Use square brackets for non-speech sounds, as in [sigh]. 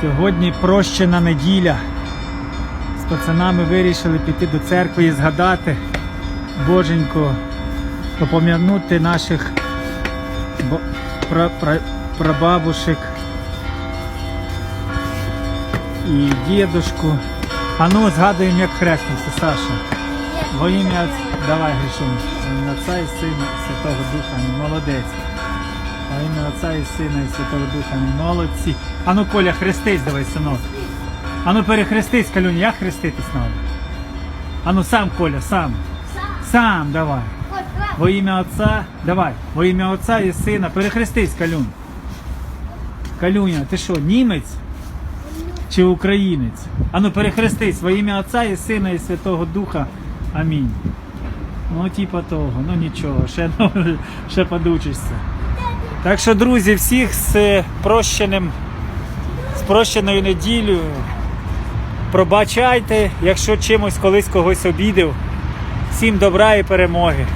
Сьогодні прощена неділя. З пацанами вирішили піти до церкви і згадати Боженько, попом'янути наших прабабушек і дідушку. А ну згадуємо, як хрестився, Саша. Во ім'я давай ім'я Отця і Сина Святого Духа. Молодець. Во ім'я Отця і Сина і Святого Духа. Молодці. А ну, Коля, хрестись давай, синок. А ну перехрестись, Калюнь, як хреститись надо? А ну сам, Коля, сам. Сам давай. Во ім'я Отця, давай. Во ім'я Отця і Сина. Перехрестись, Калюнь. Калюня, ти що, німець? Чи українець? А ну перехрестись во ім'я Отця і Сина і Святого Духа. Амінь. Ну, типа того, ну нічого, ще, ну, [laughs] ще подучишся. Так що, друзі, всіх з прощеним, з неділею. Пробачайте, якщо чимось колись когось обідав. Всім добра і перемоги.